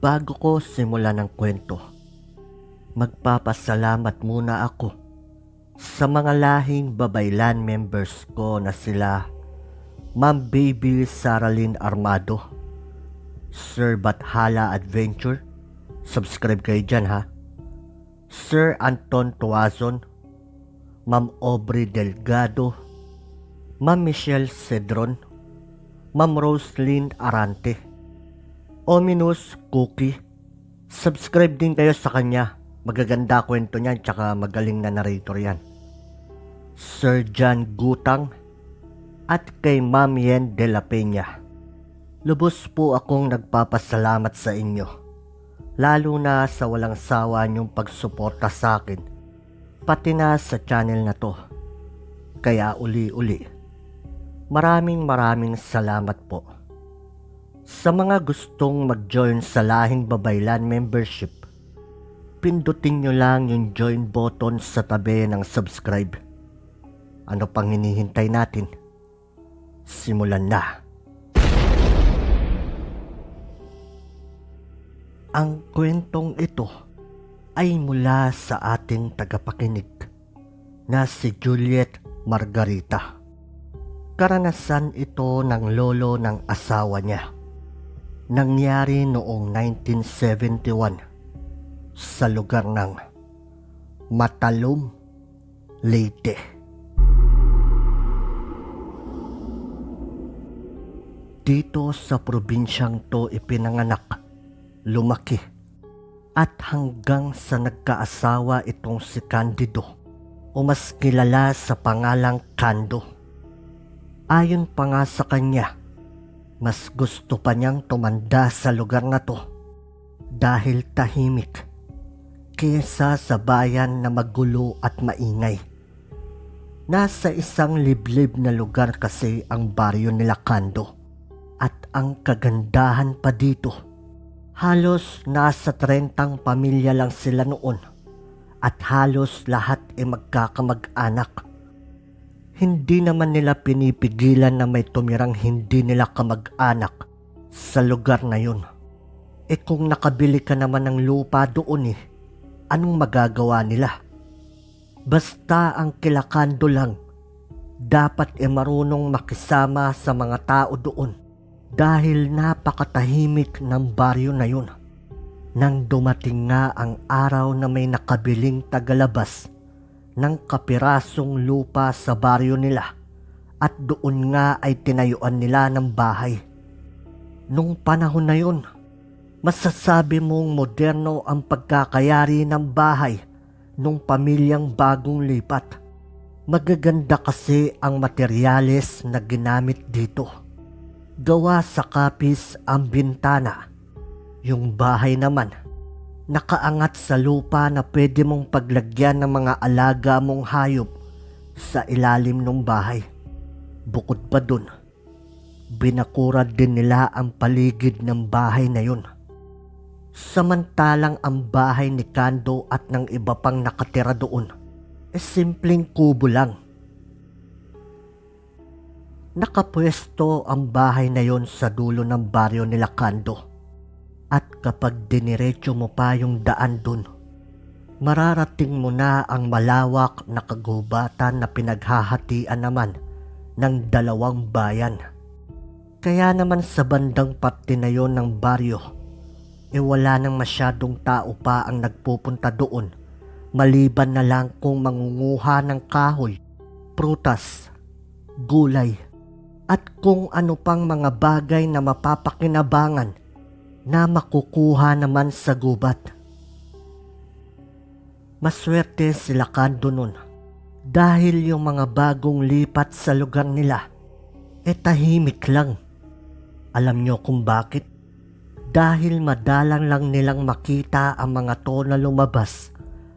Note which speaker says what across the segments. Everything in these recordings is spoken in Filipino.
Speaker 1: Bago ko simulan ng kwento, magpapasalamat muna ako sa mga lahing babaylan members ko na sila Ma'am Baby Saralyn Armado, Sir Bathala Adventure, subscribe kayo dyan ha, Sir Anton Tuazon, Ma'am Aubrey Delgado, Ma'am Michelle Cedron, Ma'am Roslyn Arante, Ominous Cookie. Subscribe din kayo sa kanya. Magaganda kwento niyan tsaka magaling na narrator yan. Sir John Gutang at kay Ma'am Yen de la Peña. Lubos po akong nagpapasalamat sa inyo. Lalo na sa walang sawa niyong pagsuporta sa akin. Pati na sa channel na to. Kaya uli-uli. Maraming maraming salamat po. Sa mga gustong mag-join sa Lahing Babaylan membership, pindutin nyo lang yung join button sa tabi ng subscribe. Ano pang hinihintay natin? Simulan na. Ang kwentong ito ay mula sa ating tagapakinig na si Juliet Margarita. Karanasan ito ng lolo ng asawa niya. Nangyari noong 1971 sa lugar ng Matalum, Leyte. Dito sa probinsyang to ipinanganak, lumaki, at hanggang sa nagkaasawa itong si Candido o mas kilala sa pangalang Kando. Ayon pa nga sa kanya, mas gusto pa niyang tumanda sa lugar na to dahil tahimik kesa sa bayan na magulo at maingay. Nasa isang liblib na lugar kasi ang baryo nila Kando at ang kagandahan pa dito. Halos nasa 30 pamilya lang sila noon at halos lahat ay magkakamag-anak. Hindi naman nila pinipigilan na may tumirang hindi nila kamag-anak sa lugar na yun. E kung nakabili ka naman ng lupa doon eh, anong magagawa nila? Basta ang kilakando lang, dapat e marunong makisama sa mga tao doon dahil napakatahimik ng baryo na yun. Nang dumating nga ang araw na may nakabiling tagalabas ng kapirasong lupa sa baryo nila at doon nga ay tinayuan nila ng bahay. Nung panahon na yun, masasabi mong moderno ang pagkakayari ng bahay nung pamilyang bagong lipat. Magaganda kasi ang materyales na ginamit dito. Gawa sa kapis ang bintana. Yung bahay naman, nakaangat sa lupa na pwede mong paglagyan ng mga alaga mong hayop sa ilalim ng bahay. Bukod pa dun, binakurad din nila ang paligid ng bahay na yun. Samantalang ang bahay ni Kando at ng iba pang nakatira doon, e simpleng kubo lang. Nakapwesto ang bahay na yon sa dulo ng baryo nila Kando. At kapag diniretso mo pa yung daan dun, mararating mo na ang malawak na kagubatan na pinaghahatian naman ng dalawang bayan. Kaya naman sa bandang parte na yon ng baryo, e wala nang masyadong tao pa ang nagpupunta doon maliban na lang kung mangunguha ng kahoy, prutas, gulay, at kung ano pang mga bagay na mapapakinabangan na makukuha naman sa gubat. Maswerte sila Kando nun dahil yung mga bagong lipat sa lugar nila e tahimik lang. Alam nyo kung bakit? Dahil madalang lang nilang makita ang mga to na lumabas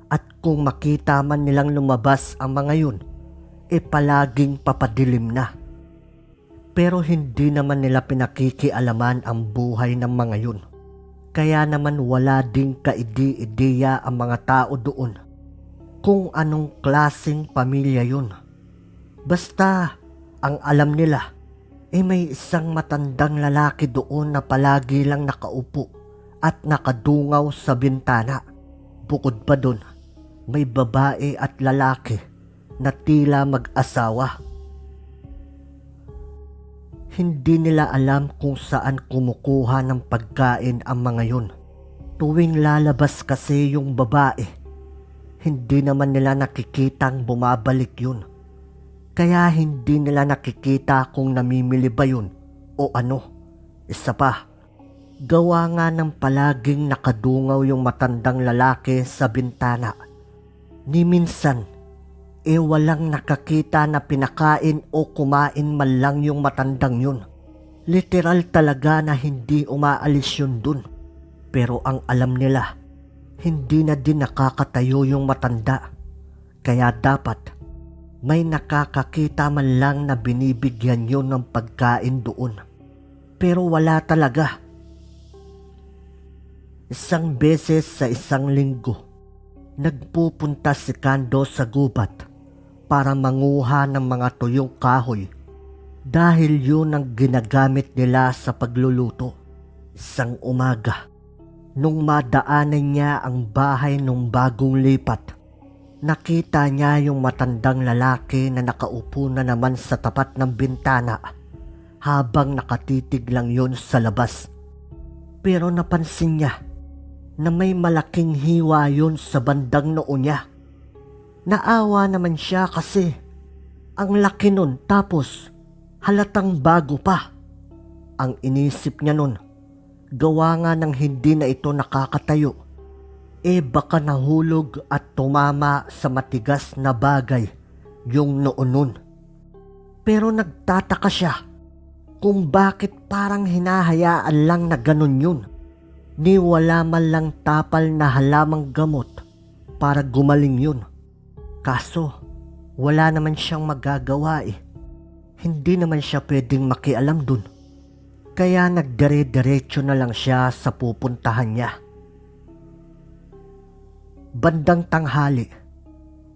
Speaker 1: at kung makita man nilang lumabas ang mga yun, e palaging papadilim na. Pero hindi naman nila pinakikialaman ang buhay ng mga yun. Kaya naman wala ding kaidi-ideya ang mga tao doon kung anong klasing pamilya yun. Basta ang alam nila, eh may isang matandang lalaki doon na palagi lang nakaupo at nakadungaw sa bintana. Bukod pa dun, may babae at lalaki na tila mag-asawa. Hindi nila alam kung saan kumukuha ng pagkain ang mga yun. Tuwing lalabas kasi yung babae, hindi naman nila nakikitang bumabalik yun. Kaya hindi nila nakikita kung namimili ba yun o ano. Isa pa, gawa nga ng palaging nakadungaw yung matandang lalaki sa bintana. Ni minsan, e walang nakakita na pinakain o kumain man lang yung matandang yun. Literal talaga na hindi umaalis yun dun. Pero ang alam nila, hindi na din nakakatayo yung matanda. Kaya dapat may nakakakita man lang na binibigyan yun ng pagkain doon. Pero wala talaga. Isang beses sa isang linggo, nagpupunta si Kando sa gubat para manguha ng mga tuyong kahoy dahil yun ang ginagamit nila sa pagluluto. Isang umaga, nung madaanan niya ang bahay nung bagong lipat, nakita niya yung matandang lalaki na nakaupo na naman sa tapat ng bintana habang nakatitig lang yon sa labas. Pero napansin niya na may malaking hiwa yon sa bandang noo niya. Naawa naman siya kasi ang laki nun tapos halatang bago pa. Ang inisip niya nun, gawa nga ng hindi na ito nakakatayo. Eh baka nahulog at tumama sa matigas na bagay yung noo nun. Pero nagtataka siya kung bakit parang hinahayaan lang na ganun yun. Ni wala man lang tapal na halamang gamot para gumaling yun. Kaso, wala naman siyang magagawa eh. Hindi naman siya pwedeng makialam dun. Kaya nagdire-diretso na lang siya sa pupuntahan niya. Bandang tanghali,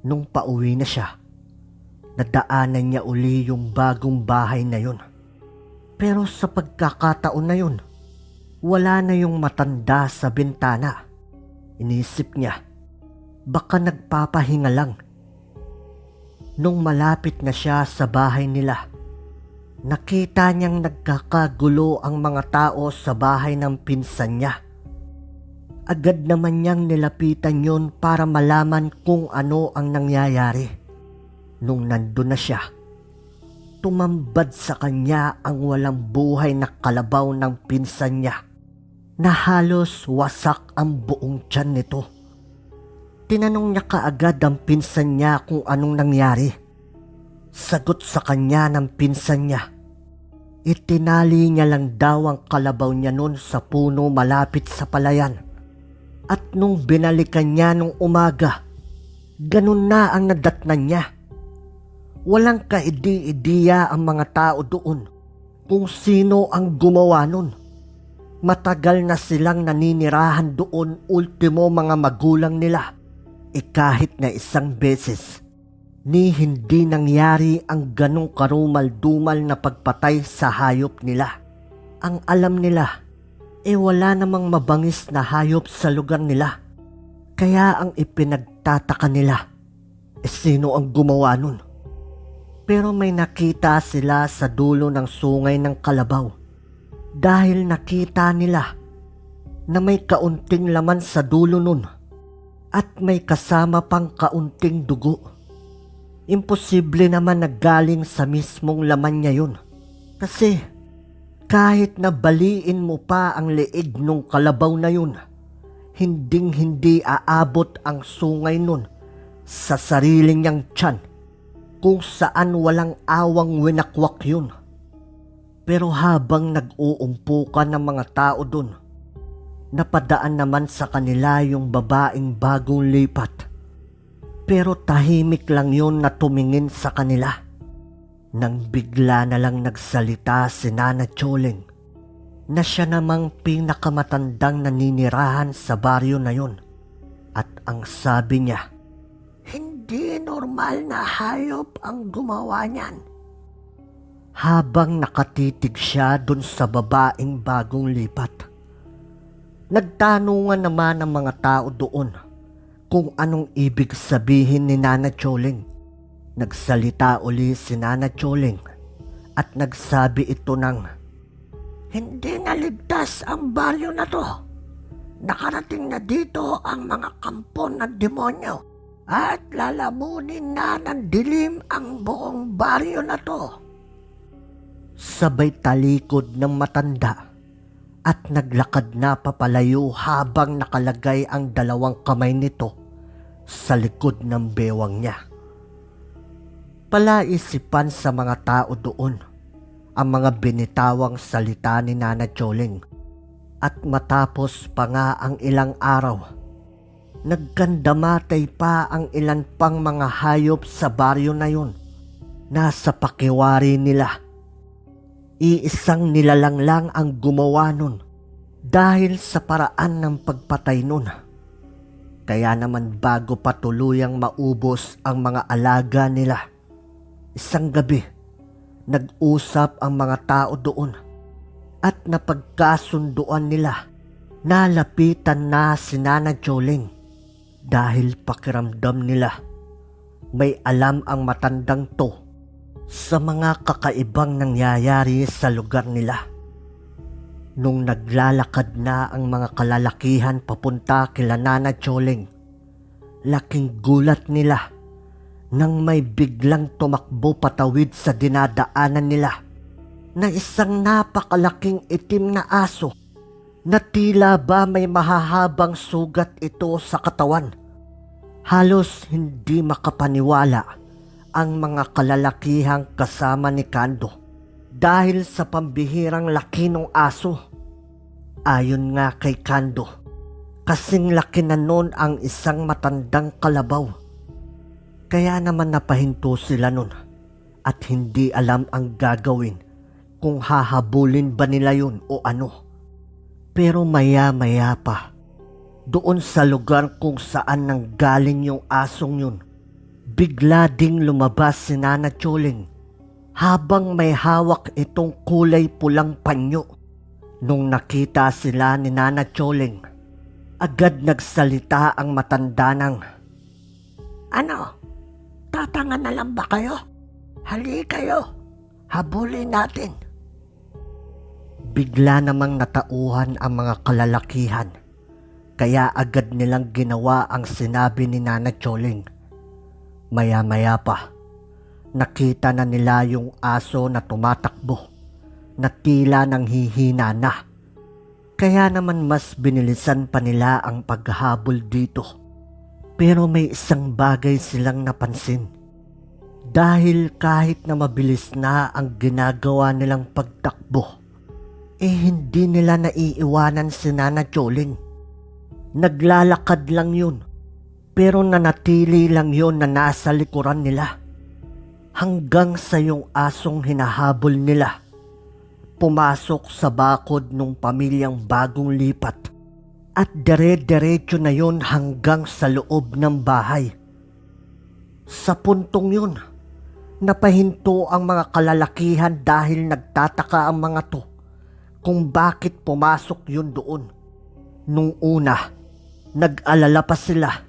Speaker 1: nung pauwi na siya, nadaanan niya uli yung bagong bahay na yun. Pero sa pagkakataon na yun, wala na yung matanda sa bintana. Inisip niya, baka nagpapahinga lang. Nung malapit na siya sa bahay nila, nakita niyang nagkakagulo ang mga tao sa bahay ng pinsan niya. Agad naman niyang nilapitan yun para malaman kung ano ang nangyayari. Nung nandun na siya, tumambad sa kanya ang walang buhay na kalabaw ng pinsan niya na halos wasak ang buong tiyan nito. Tinanong niya kaagad ang pinsan niya kung anong nangyari. Sagot sa kanya ng pinsan niya. Itinali niya lang daw ang kalabaw niya noon sa puno malapit sa palayan. At nung binalikan niya nung umaga, ganun na ang nadatnan niya. Walang kaidi-idiya ang mga tao doon kung sino ang gumawa nun. Matagal na silang naninirahan doon ultimo mga magulang nila. E kahit na isang beses, ni hindi nangyari ang ganong karumal-dumal na pagpatay sa hayop nila. Ang alam nila, e wala namang mabangis na hayop sa lugar nila. Kaya ang ipinagtataka nila, e sino ang gumawa nun? Pero may nakita sila sa dulo ng sungay ng kalabaw dahil nakita nila na may kaunting laman sa dulo nun at may kasama pang kaunting dugo. Imposible naman na galing sa mismong laman niya yun. Kasi kahit na baliin mo pa ang leeg nung kalabaw na yun, hinding hindi aabot ang sungay nun sa sariling niyang tiyan kung saan walang awang winakwak yun. Pero habang nag-uumpukan ng mga tao dun, napadaan naman sa kanila yung babaeng bagong lipat. Pero tahimik lang yun na tumingin sa kanila. Nang bigla na lang nagsalita si Nana Choling na siya namang pinakamatandang naninirahan sa baryo na yun. At ang sabi niya, Hindi normal na hayop ang gumawa niyan. Habang nakatitig siya dun sa babaeng bagong lipat. Nagtanungan naman ang mga tao doon kung anong ibig sabihin ni Nana Choling. Nagsalita uli si Nana Choling at nagsabi ito ng Hindi naligtas ang baryo na to. Nakarating na dito ang mga kampon ng demonyo at lalamunin na ng dilim ang buong baryo na to. Sabay talikod ng matanda at naglakad na papalayo habang nakalagay ang dalawang kamay nito sa likod ng bewang niya. Palaisipan sa mga tao doon ang mga binitawang salita ni Nana Choling at matapos pa nga ang ilang araw, nagkandamatay pa ang ilan pang mga hayop sa baryo na yun. Nasa pakiwari nila. Iisang nilalang lang ang gumawa nun dahil sa paraan ng pagpatay nun. Kaya naman bago pa tuluyang maubos ang mga alaga nila, isang gabi, nag-usap ang mga tao doon at napagkasunduan nila na lapitan na si Nana Joling dahil pakiramdam nila may alam ang matandang to sa mga kakaibang nangyayari sa lugar nila. Nung naglalakad na ang mga kalalakihan papunta kila Nana Choling, laking gulat nila nang may biglang tumakbo patawid sa dinadaanan nila na isang napakalaking itim na aso na tila ba may mahahabang sugat ito sa katawan. Halos hindi makapaniwala ang mga kalalakihang kasama ni Kando dahil sa pambihirang laki ng aso. Ayon nga kay Kando, kasing laki na nun ang isang matandang kalabaw. Kaya naman napahinto sila nun at hindi alam ang gagawin kung hahabulin ba nila yun o ano. Pero maya-maya pa, doon sa lugar kung saan nanggaling yung asong yun, bigla ding lumabas si Nana Choling habang may hawak itong kulay pulang panyo. Nung nakita sila ni Nana Choling, agad nagsalita ang matanda ng, Ano? Tatanga na lang ba kayo? Hali kayo. Habulin natin. Bigla namang natauhan ang mga kalalakihan. Kaya agad nilang ginawa ang sinabi ni Nana Choling. Maya-maya pa, nakita na nila yung aso na tumatakbo na tila nang hihina na. Kaya naman mas binilisan pa nila ang paghabol dito. Pero may isang bagay silang napansin. Dahil kahit na mabilis na ang ginagawa nilang pagtakbo, eh hindi nila naiiwanan si Nana Choling. Naglalakad lang yun, pero nanatili lang yun na nasa likuran nila. Hanggang sa yung asong hinahabol nila, pumasok sa bakod nung pamilyang bagong lipat at dere-derecho na yun hanggang sa loob ng bahay. Sa puntong yun, napahinto ang mga kalalakihan dahil nagtataka ang mga to kung bakit pumasok yun doon. Nung una, nag-alala pa sila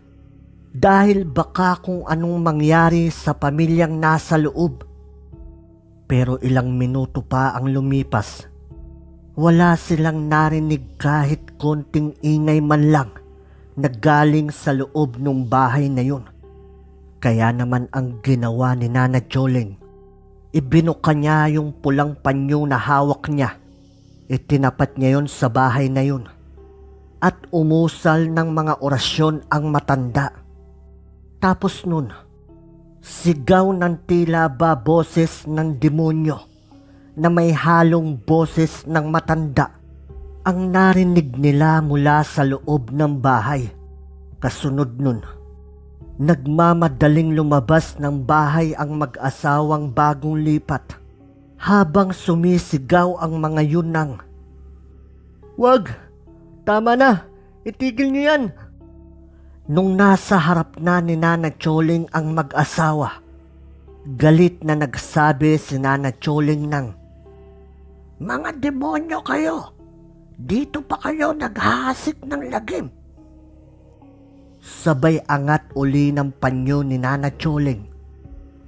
Speaker 1: dahil baka kung anong mangyari sa pamilyang nasa loob. Pero ilang minuto pa ang lumipas. Wala silang narinig kahit konting ingay man lang na galing sa loob ng bahay na yun. Kaya naman ang ginawa ni Nana Joling, ibinuka niya yung pulang panyo na hawak niya. Itinapat niya yon sa bahay na yun. At umusal ng mga orasyon ang matanda. Tapos nun, sigaw ng tila ba boses ng demonyo na may halong boses ng matanda ang narinig nila mula sa loob ng bahay. Kasunod nun, nagmamadaling lumabas ng bahay ang mag-asawang bagong lipat habang sumisigaw ang mga yun ng Wag! Tama na! Itigil niyo yan! Nung nasa harap na ni Nana Choling ang mag-asawa, galit na nagsabi si Nana Choling ng Mga demonyo kayo! Dito pa kayo naghahasik ng lagim. Sabay angat uli ng panyo ni Nana Choling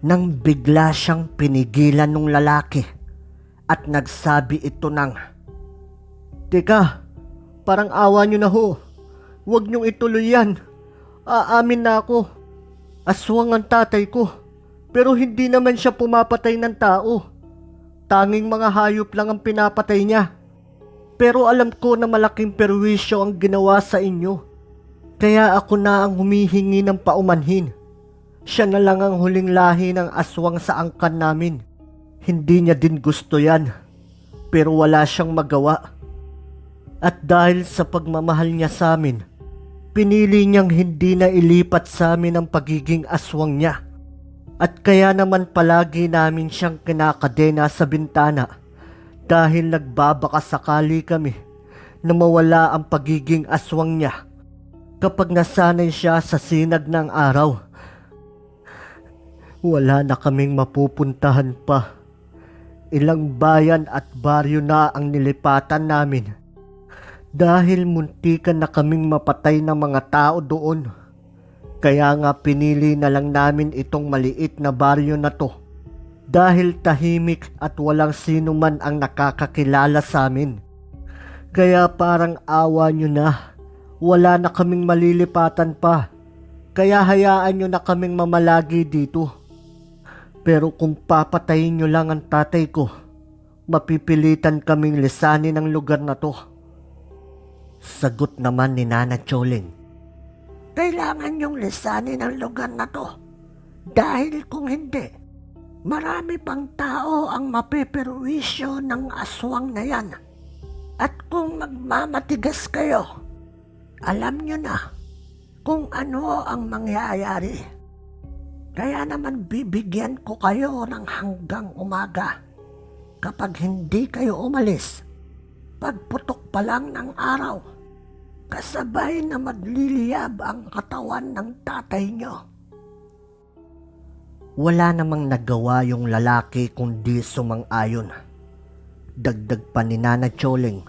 Speaker 1: nang bigla siyang pinigilan ng lalaki at nagsabi ito ng Teka, parang awa niyo na ho. Huwag niyong ituloy yan. Aamin na ako. Aswang ang tatay ko. Pero hindi naman siya pumapatay ng tao. Tanging mga hayop lang ang pinapatay niya. Pero alam ko na malaking perwisyo ang ginawa sa inyo. Kaya ako na ang humihingi ng paumanhin. Siya na lang ang huling lahi ng aswang sa angkan namin. Hindi niya din gusto yan. Pero wala siyang magawa. At dahil sa pagmamahal niya sa amin, pinili niyang hindi na ilipat sa amin ang pagiging aswang niya. At kaya naman palagi namin siyang kinakadena sa bintana dahil nagbabaka sakali kami na mawala ang pagiging aswang niya kapag nasanay siya sa sinag ng araw. Wala na kaming mapupuntahan pa. Ilang bayan at baryo na ang nilipatan namin dahil muntikan na kaming mapatay ng mga tao doon. Kaya nga pinili na lang namin itong maliit na baryo na to. Dahil tahimik at walang sino man ang nakakakilala sa amin. Kaya parang awa nyo na. Wala na kaming malilipatan pa. Kaya hayaan nyo na kaming mamalagi dito. Pero kung papatayin nyo lang ang tatay ko, mapipilitan kaming lisanin ang lugar na to. Sagot naman ni Nana Choling. Kailangan yung lisanin ang lugar na to. Dahil kung hindi, marami pang tao ang mapeperwisyo ng aswang na yan. At kung magmamatigas kayo, alam nyo na kung ano ang mangyayari. Kaya naman bibigyan ko kayo ng hanggang umaga. Kapag hindi kayo umalis, pagputok pa lang ng araw, kasabay na magliliyab ang katawan ng tatay nyo. Wala namang nagawa yung lalaki kundi sumang-ayon. Dagdag pa ni Nana Choling,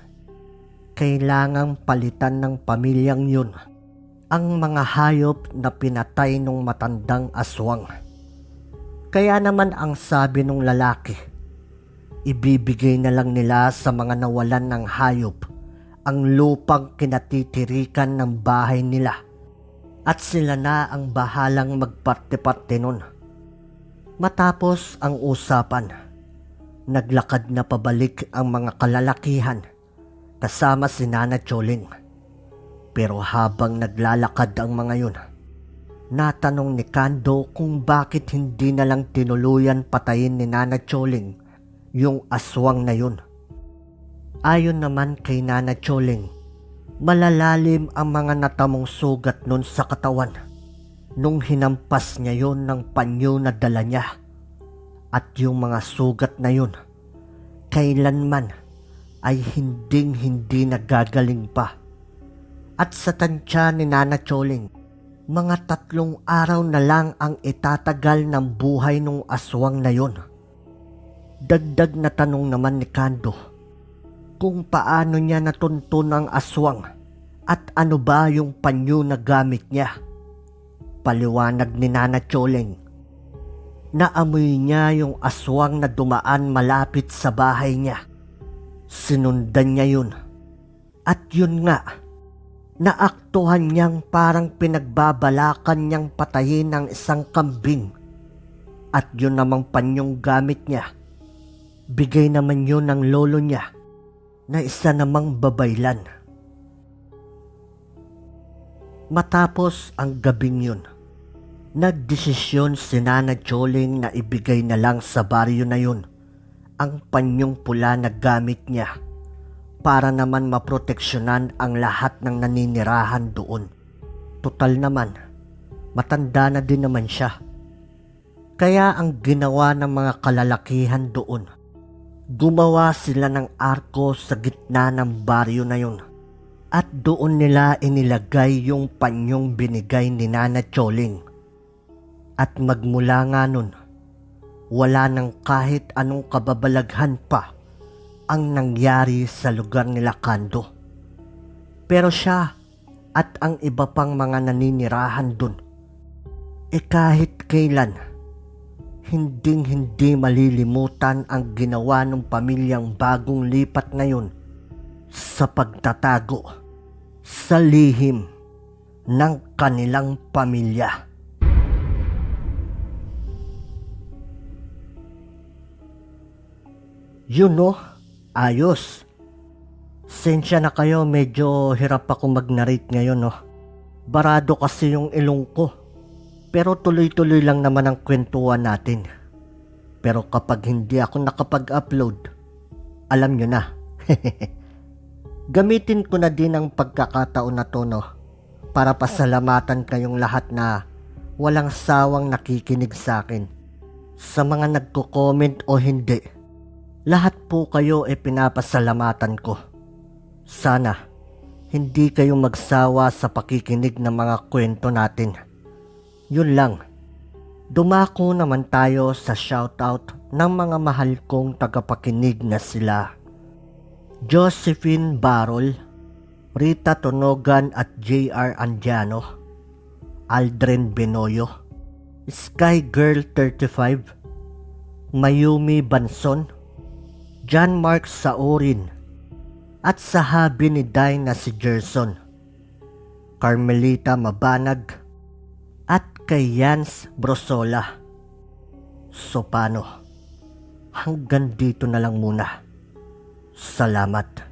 Speaker 1: kailangang palitan ng pamilyang yun ang mga hayop na pinatay nung matandang aswang. Kaya naman ang sabi nung lalaki, ibibigay na lang nila sa mga nawalan ng hayop ang lupang kinatitirikan ng bahay nila at sila na ang bahalang magparte-parte nun. Matapos ang usapan, naglakad na pabalik ang mga kalalakihan kasama si Nana Choling. Pero habang naglalakad ang mga yun, natanong ni Kando kung bakit hindi na lang tinuluyan patayin ni Nana Choling yung aswang na yun. Ayon naman kay Nana Choling, malalalim ang mga natamong sugat nun sa katawan nung hinampas niya yon ng panyo na dala niya. At yung mga sugat na yun, kailanman ay hinding hindi nagagaling pa. At sa tansya ni Nana Choling, mga tatlong araw na lang ang itatagal ng buhay ng aswang na yon. Dagdag na tanong naman ni Kando kung paano niya natuntun ang aswang at ano ba yung panyo na gamit niya. Paliwanag ni Nana Choling. Naamoy niya yung aswang na dumaan malapit sa bahay niya. Sinundan niya yun. At yun nga, naaktuhan niyang parang pinagbabalakan niyang patayin ng isang kambing. At yun namang panyong gamit niya. Bigay naman yun ng lolo niya na isa namang babaylan. Matapos ang gabing yun, nagdesisyon si Nana Choling na ibigay na lang sa baryo na yun ang panyong pula na gamit niya para naman maproteksyonan ang lahat ng naninirahan doon. Total naman, matanda na din naman siya. Kaya ang ginawa ng mga kalalakihan doon, gumawa sila ng arko sa gitna ng baryo na yun. At doon nila inilagay yung panyong binigay ni Nana Choling. At magmula nga nun, wala nang kahit anong kababalaghan pa ang nangyari sa lugar nila Kando. Pero siya at ang iba pang mga naninirahan dun, e kahit kailan, hinding hindi malilimutan ang ginawa ng pamilyang bagong lipat ngayon sa pagtatago sa lihim ng kanilang pamilya. Yun no, ayos. Sensya na kayo, medyo hirap ako mag-narrate ngayon no. Barado kasi yung ilong ko. Pero tuloy-tuloy lang naman ang kwentuhan natin. Pero kapag hindi ako nakapag-upload, alam nyo na. Gamitin ko na din ang pagkakataon na to para pasalamatan kayong lahat na walang sawang nakikinig sa akin. Sa mga nagko-comment o hindi, lahat po kayo ay pinapasalamatan ko. Sana, hindi kayo magsawa sa pakikinig ng mga kwento natin. Yun lang. Dumako naman tayo sa shoutout ng mga mahal kong tagapakinig na sila. Josephine Barol, Rita Tonogan at JR Andiano, Aldrin Benoyo, Sky Girl 35, Mayumi Banson, John Mark Saurin, at sa habi ni Day na si Gerson, Carmelita Mabanag, kay Jans Brosola. So paano? Hanggang dito na lang muna. Salamat.